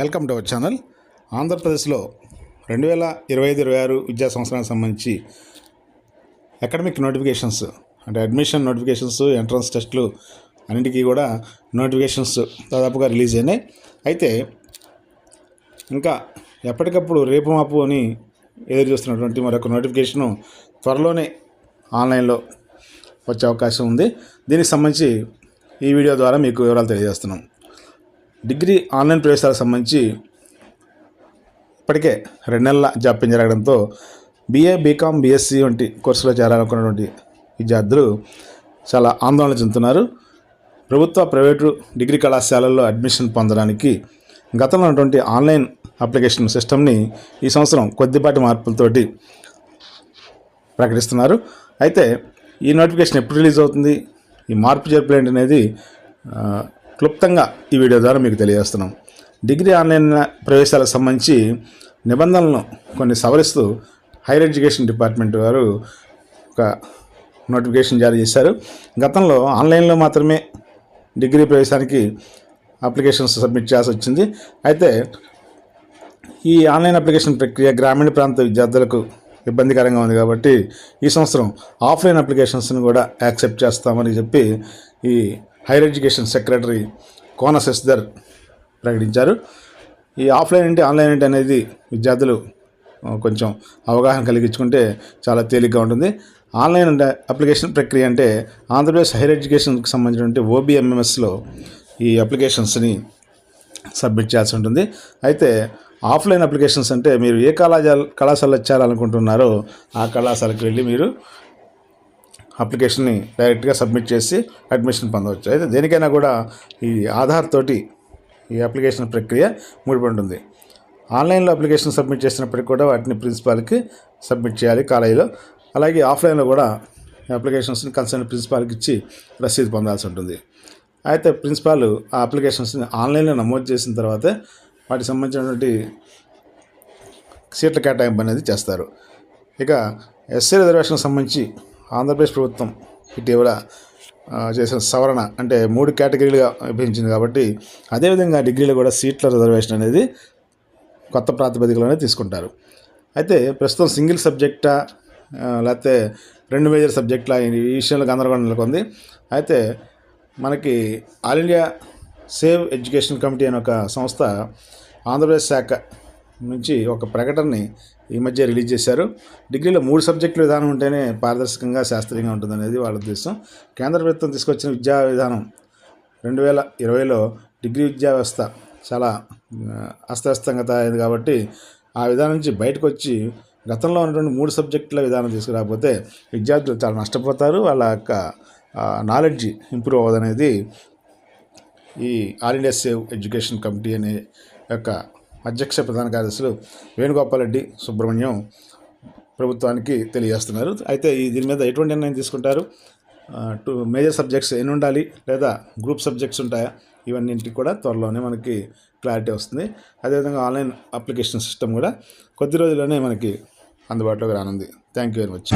Welcome to our channel. ఆంధ్రప్రదేశ్లో రెండు వేల ఇరవై ఐదు ఇరవై ఆరు విద్యా సంవత్సరానికి సంబంధించి అకాడమిక్ నోటిఫికేషన్స్ అంటే అడ్మిషన్ నోటిఫికేషన్స్ ఎంట్రన్స్ టెస్టులు అన్నింటికీ కూడా నోటిఫికేషన్స్ దాదాపుగా రిలీజ్ అయినాయి. అయితే ఇంకా ఎప్పటికప్పుడు రేపు మాపు అని ఎదురు చూస్తున్నటువంటి మరొక నోటిఫికేషను త్వరలోనే ఆన్లైన్లో వచ్చే అవకాశం ఉంది. దీనికి సంబంధించి ఈ వీడియో ద్వారా మీకు వివరాలు తెలియజేస్తున్నాం. డిగ్రీ ఆన్లైన్ ప్రవేశాలకు సంబంధించి ఇప్పటికే రెండు నెలల జాప్యం జరగడంతో బీఏ బీకామ్ బీఎస్సీ వంటి కోర్సులో చేరాలనుకున్నటువంటి విద్యార్థులు చాలా ఆందోళన చెందుతున్నారు. ప్రభుత్వ ప్రైవేటు డిగ్రీ కళాశాలల్లో అడ్మిషన్ పొందడానికి గతంలో ఉన్నటువంటి ఆన్లైన్ అప్లికేషన్ సిస్టమ్ని ఈ సంవత్సరం కొద్దిపాటి మార్పులతోటి ప్రకటిస్తున్నారు. అయితే ఈ నోటిఫికేషన్ ఎప్పుడు రిలీజ్ అవుతుంది? ఈ మార్పు చేర్పులు అనేది క్లుప్తంగా ఈ వీడియో ద్వారా మీకు తెలియజేస్తున్నాం. డిగ్రీ ఆన్లైన్ ప్రవేశాలకు సంబంధించి నిబంధనలను కొన్ని సవరిస్తూ హైయర్ ఎడ్యుకేషన్ డిపార్ట్మెంట్ వారు ఒక నోటిఫికేషన్ జారీ చేశారు. గతంలో ఆన్లైన్లో మాత్రమే డిగ్రీ ప్రవేశానికి అప్లికేషన్స్ సబ్మిట్ చేయాల్సి వచ్చింది. అయితే ఈ ఆన్లైన్ అప్లికేషన్ ప్రక్రియ గ్రామీణ ప్రాంత విద్యార్థులకు ఇబ్బందికరంగా ఉంది కాబట్టి ఈ సంవత్సరం ఆఫ్లైన్ అప్లికేషన్స్ని కూడా యాక్సెప్ట్ చేస్తామని చెప్పి ఈ higher education secretary Kona Shashidhar ప్రకటించారు. ఈ ఆఫ్లైన్ ఏంటి ఆన్లైన్ ఏంటి అనేది విద్యార్థులు కొంచెం అవగాహన కలిగించుకుంటే చాలా తేలిగ్గా ఉంటుంది. ఆన్లైన్ అంటే అప్లికేషన్ ప్రక్రియ అంటే ఆంధ్రప్రదేశ్ హైయర్ ఎడ్యుకేషన్కి సంబంధించినటువంటి ఓబిఎంఎంఎస్లో ఈ అప్లికేషన్స్ని సబ్మిట్ చేయాల్సి ఉంటుంది. అయితే ఆఫ్లైన్ అప్లికేషన్స్ అంటే మీరు ఏ కళాశాల కళాశాలలో చేరాలనుకుంటున్నారో ఆ కళాశాలకు వెళ్ళి మీరు అప్లికేషన్ని డైరెక్ట్గా సబ్మిట్ చేసి అడ్మిషన్ పొందవచ్చు. అయితే దేనికైనా కూడా ఈ ఆధార్ తోటి ఈ అప్లికేషన్ ప్రక్రియ ముడిపడి ఉంటుంది ఆన్లైన్లో అప్లికేషన్ సబ్మిట్ చేసినప్పటికీ కూడా వాటిని ప్రిన్సిపాల్కి సబ్మిట్ చేయాలి కాలేజీలో. అలాగే ఆఫ్లైన్లో కూడా ఈ అప్లికేషన్స్ని కన్సర్న్ ప్రిన్సిపాల్కి ఇచ్చి రసీదు పొందాల్సి ఉంటుంది. అయితే ప్రిన్సిపాల్ ఆ అప్లికేషన్స్ని ఆన్లైన్లో నమోదు చేసిన తర్వాతే వాటికి సంబంధించినటువంటి సీట్ల కేటాయింపు అనేది చేస్తారు. ఇక ఎస్సీ రిజర్వేషన్కి సంబంధించి ఆంధ్రప్రదేశ్ ప్రభుత్వం ఇటీవల చేసిన సవరణ అంటే మూడు కేటగిరీలుగా విభజించింది కాబట్టి అదేవిధంగా డిగ్రీలో కూడా సీట్ల రిజర్వేషన్ అనేది కొత్త ప్రాతిపదికలోనే తీసుకుంటారు. అయితే ప్రస్తుతం సింగిల్ సబ్జెక్టా లేకపోతే రెండు మేజర్ సబ్జెక్టులా ఈ విషయంలో గందరగోళం నెలకొంది. అయితే మనకి All India Save Education Committee అనే ఒక సంస్థ ఆంధ్రప్రదేశ్ శాఖ నుంచి ఒక ప్రకటనని ఈ మధ్య రిలీజ్ చేశారు. డిగ్రీలో మూడు సబ్జెక్టుల విధానం ఉంటేనే పారదర్శకంగా శాస్త్రీయంగా ఉంటుందనేది వాళ్ళ ఉద్దేశం. కేంద్ర ప్రభుత్వం తీసుకొచ్చిన విద్యా విధానం రెండు వేల ఇరవైలో డిగ్రీ విద్యా వ్యవస్థ చాలా అస్తవ్యస్తంగా తయారైంది కాబట్టి ఆ విధానం నుంచి బయటకు వచ్చి గతంలో ఉన్నటువంటి మూడు సబ్జెక్టుల విధానం తీసుకురాకపోతే విద్యార్థులు చాలా నష్టపోతారు. వాళ్ళ యొక్క నాలెడ్జ్ ఇంప్రూవ్ అవ్వదనేది ఈ All India Save Education Committee అనే యొక్క అధ్యక్ష ప్రధాన కార్యదర్శులు వేణుగోపాల్ రెడ్డి సుబ్రహ్మణ్యం ప్రభుత్వానికి తెలియజేస్తున్నారు. అయితే ఈ దీని మీద ఎటువంటి నిర్ణయం తీసుకుంటారు? టూ మేజర్ సబ్జెక్ట్స్ ఎన్ని ఉండాలి? లేదా గ్రూప్ సబ్జెక్ట్స్ ఉంటాయా? ఇవన్నింటికి కూడా త్వరలోనే మనకి క్లారిటీ వస్తుంది. అదేవిధంగా ఆన్లైన్ అప్లికేషన్ సిస్టమ్ కూడా కొద్ది రోజుల్లోనే మనకి అందుబాటులోకి రానుంది. Thank you very much.